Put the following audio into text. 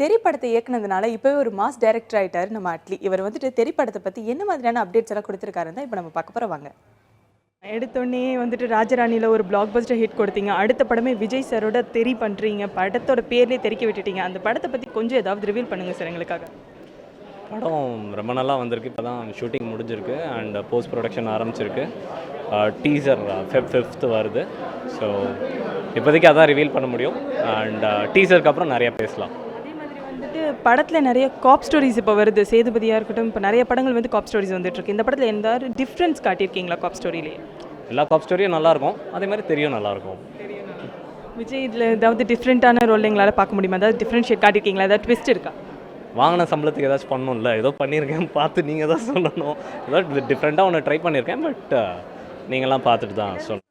தெரி படத்தை இயக்குனதுனால இப்போவே ஒரு மாஸ் டைரக்டர் ஆயிட்டாரு நம்ம அட்லி. இவர் வந்துட்டு தெரி படத்தை பற்றி என்ன மாதிரியான அப்டேட்ஸ் எல்லாம் கொடுத்துருக்காருன்னு தான் இப்போ நம்ம பார்க்க போகிறோம் வாங்க. எடுத்தோடனே வந்துட்டு ராஜராணியில் ஒரு பிளாக் பஸ்டர் ஹிட் கொடுத்தீங்க. அடுத்த படமே விஜய் சாரோட தெரி பண்ணுறீங்க படத்தோட பேர்லேயே தெறிக்க விட்டுட்டீங்க. அந்த படத்தை பற்றி கொஞ்சம் ஏதாவது ரிவீல் பண்ணுங்கள் சார் எங்களுக்காக. படம் ரொம்ப நல்லா வந்திருக்கு. இப்போ தான் ஷூட்டிங் முடிஞ்சிருக்கு அண்ட் போஸ்ட் ப்ரொடக்ஷன் ஆரம்பிச்சிருக்கு டீசர் ஃபெப் ஃபிஃப்த் வருது. ஸோ இப்போதைக்கு அதான் ரிவீல் பண்ண முடியும். அண்ட் டீசருக்கு அப்புறம் நிறைய பேசலாம். வந்துட்டு படத்தில் நிறைய காப் ஸ்டோரிஸ் இப்போ வருது. சேதுபதியாக இருக்கட்டும் இப்போ நிறைய படங்கள் வந்து காப் ஸ்டோரிஸ் வந்துட்டு இருக்கு இந்த படத்தில் எந்த டிஃப்ரென்ஸ் காட்டியிருக்கீங்களா காப் ஸ்டோரியிலே எல்லா காப் ஸ்டோரியும் நல்லாயிருக்கும். அதே மாதிரி தெரியும் நல்லாயிருக்கும். விஜய் இதில் ஏதாவது டிஃப்ரெண்ட்டான ரோல் எங்களால் பார்க்க முடியுமா? ஏதாவது டிஃப்ரென்ஷியேட் காட்டியிருக்கீங்களா? ஏதாவது ட்விஸ்ட் இருக்கா? வாங்கின சம்பளத்துக்கு ஏதாச்சும் பண்ணணும்ல. ஏதோ பண்ணியிருக்கேன் பார்த்து நீங்கள் தான் சொல்லணும். ஏதோ டிஃப்ரெண்ட்டாக ஒன்று ட்ரை பண்ணியிருக்கேன் பட் நீங்களாம் பார்த்துட்டு தான் சொல்லணும்.